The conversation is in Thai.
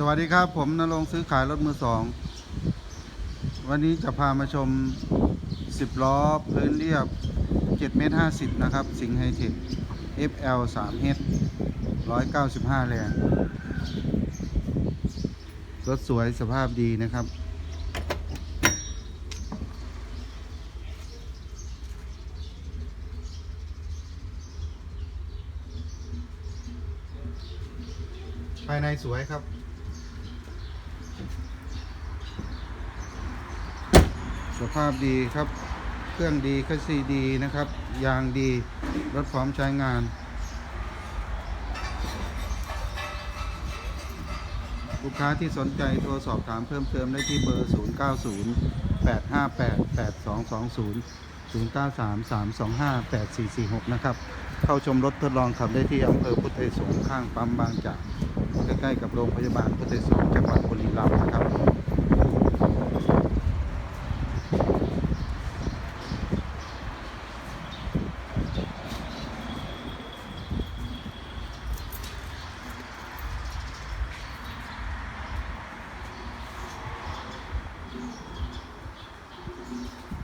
สวัสดีครับผมนรงซื้อขายรถมือสองวันนี้จะพามาชม 10 ล้อพื้นเรียบ 7 เมตร 50 นะครับ สิงไฮเทค FL 3 H 195 แรงรถสวยสภาพดีนะครับ ภายในสวยครับ สภาพดีครับ เครื่องดีคัสซีดีนะครับ ยางดี รถพร้อมใช้งาน ลูกค้าที่สนใจโทรสอบถามเพิ่มเติมได้ที่เบอร์ 090 858 8220 093 325 8446 นะครับ เข้าชมรถทดลองขับได้ที่อำเภอพุทธไทยสงฆ์ข้างปั๊มบางจาก ใกล้ๆกับโรงพยาบาลพุทธไทยสงฆ์จังหวัด